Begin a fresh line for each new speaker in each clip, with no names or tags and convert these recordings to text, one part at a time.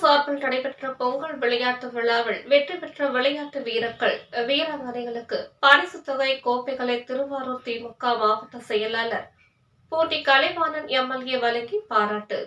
சார்பில் நடைபெற்ற பொங்கல் விளையாட்டு விழாவில் வெற்றி பெற்ற விளையாட்டு வீரர்கள் வீராங்கனைகளுக்கு பரிசு தொகை கோப்பைகளை திருவாரூர் திமுக மாவட்ட செயலாளர் போட்டி கலைவாணன் எம்எல்ஏ வழங்கி பாராட்டு.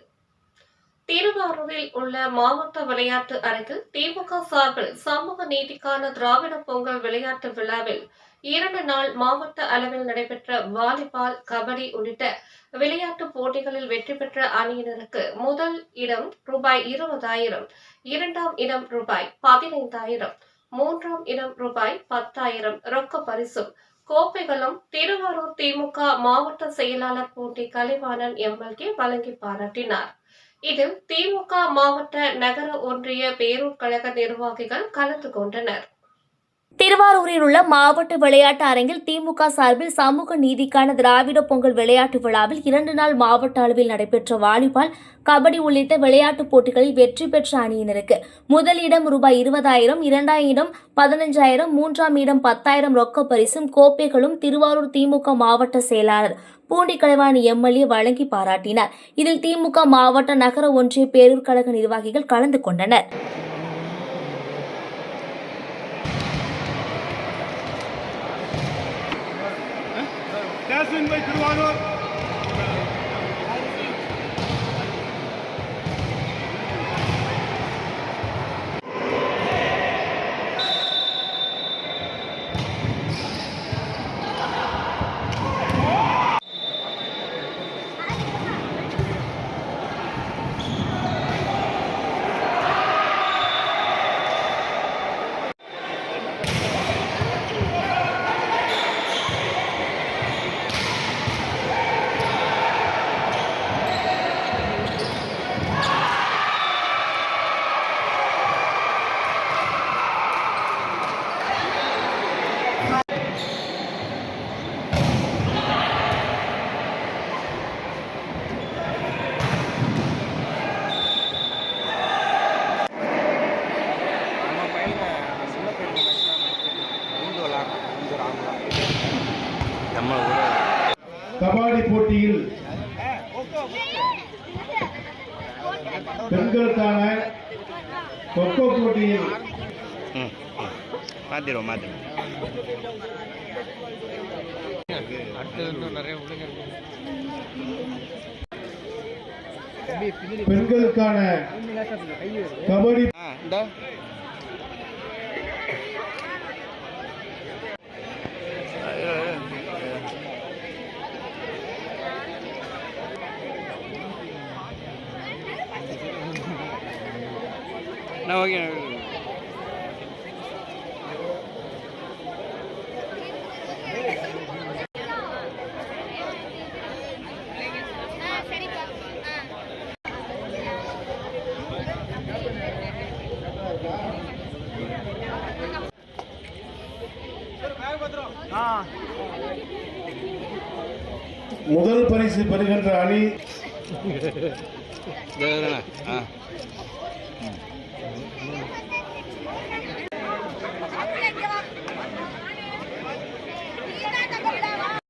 திருவாரூரில் உள்ள மாவட்ட விளையாட்டு அரங்கில் திமுக சார்பில் சமூக நீதிக்கான திராவிட பொங்கல் விளையாட்டு விழாவில் இரண்டு நாள் மாவட்ட அளவில் நடைபெற்ற வாலிபால் கபடி உள்ளிட்ட விளையாட்டு போட்டிகளில் வெற்றி பெற்ற அணியினருக்கு முதல் இடம் ரூபாய் இருபதாயிரம் இரண்டாம் இடம் ரூபாய் பதினைந்தாயிரம் மூன்றாம் இடம் ரூபாய் பத்தாயிரம் ரொக்க பரிசும் கோப்பைகளும் திருவாரூர் திமுக மாவட்ட செயலாளர் போட்டி கலைவாணன் எம்எல்ஏ வழங்கி பாராட்டினார். இதில் திமுக மாவட்ட நகர ஒன்றிய பேரூர் கழக நிர்வாகிகள் கலந்து கொண்டனர்.
திருவாரூரில் உள்ள மாவட்ட விளையாட்டு அரங்கில் திமுக சார்பில் சமூக நீதிக்கான திராவிட பொங்கல் விளையாட்டு விழாவில் இரண்டு நாள் மாவட்ட அளவில் நடைபெற்ற வாலிபால் கபடி உள்ளிட்ட விளையாட்டுப் போட்டிகளில் வெற்றி பெற்ற அணியினருக்கு முதலிடம் ரூபாய் இருபதாயிரம் இரண்டாயிரம் பதினஞ்சாயிரம் மூன்றாம் இடம் பத்தாயிரம் ரொக்க பரிசும் கோப்பைகளும் திருவாரூர் திமுக மாவட்ட செயலாளர் பூண்டி கலைவாணி எம்எல்ஏ வழங்கி பாராட்டினார். இதில் திமுக மாவட்ட நகர ஒன்றிய பேரூர் கழக நிர்வாகிகள் கலந்து கொண்டனர்.
ஜாஸ்மின் பை திருவாரூர் கபாடி போட்டியில் பெண்களுக்கான கொக்கோ போட்டியில்
ம் மாற்றிடுவோம் மாற்றிடுவோம் அடுத்தது இன்னும் நிறைய பிள்ளைங்க
பெண்களுக்கான கபடி
நான் ஓகே
முதல் பரிசு பெறுகின்ற அணி